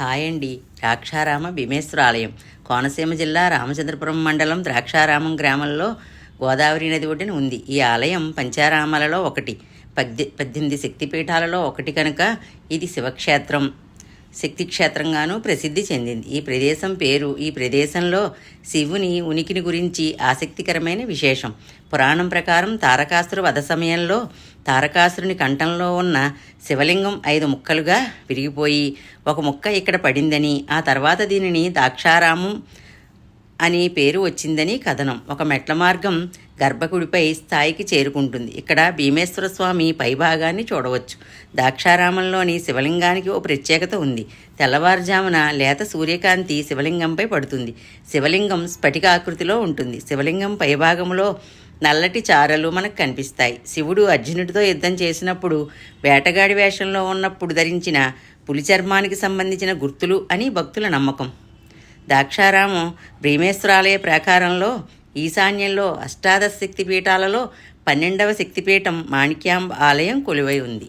Hi అండి. ద్రాక్షారామ భీమేశ్వర ఆలయం కోనసీమ జిల్లా రామచంద్రపురం మండలం ద్రాక్షారామం గ్రామంలో గోదావరి నది ఒడ్డున ఉంది. ఈ ఆలయం పంచారామాలలో ఒకటి పద్ది పద్దెనిమిది శక్తిపీఠాలలో ఒకటి కనుక. ఇది శివక్షేత్రం. శక్తి క్షేత్రంగానూ ప్రసిద్ధి చెందింది. ఈ ప్రదేశం పేరు ఈ ప్రదేశంలో శివుని ఉనికిని గురించి ఆసక్తికరమైన విశేషం. పురాణం ప్రకారం తారకాసురు వధ సమయంలో తారకాసురుని కంఠంలో ఉన్న శివలింగం ఐదు ముక్కలుగా విరిగిపోయి ఒక ముక్క ఇక్కడ పడిందని ఆ తర్వాత దీనిని దాక్షారామం అని పేరు వచ్చిందని కథనం. ఒక మెట్ల మార్గం గర్భగుడిపై స్థాయికి చేరుకుంటుంది. ఇక్కడ భీమేశ్వర స్వామి పైభాగాన్ని చూడవచ్చు. దాక్షారామంలోని శివలింగానికి ఓ ప్రత్యేకత ఉంది. తెల్లవారుజామున లేత సూర్యకాంతి శివలింగంపై పడుతుంది. శివలింగం స్ఫటిక ఆకృతిలో ఉంటుంది. శివలింగం పైభాగంలో నల్లటి చారలు మనకు కనిపిస్తాయి. శివుడు అర్జునుడితో యుద్ధం చేసినప్పుడు వేటగాడి వేషంలో ఉన్నప్పుడు ధరించిన పులి చర్మానికి సంబంధించిన గుర్తులు అని భక్తుల నమ్మకం. దాక్షారామం భీమేశ్వరాలయ ప్రాకారంలో ఈశాన్యంలో అష్టాదశ శక్తిపీఠాలలో పన్నెండవ శక్తిపీఠం మాణిక్యాంబ ఆలయం కొలువై ఉంది.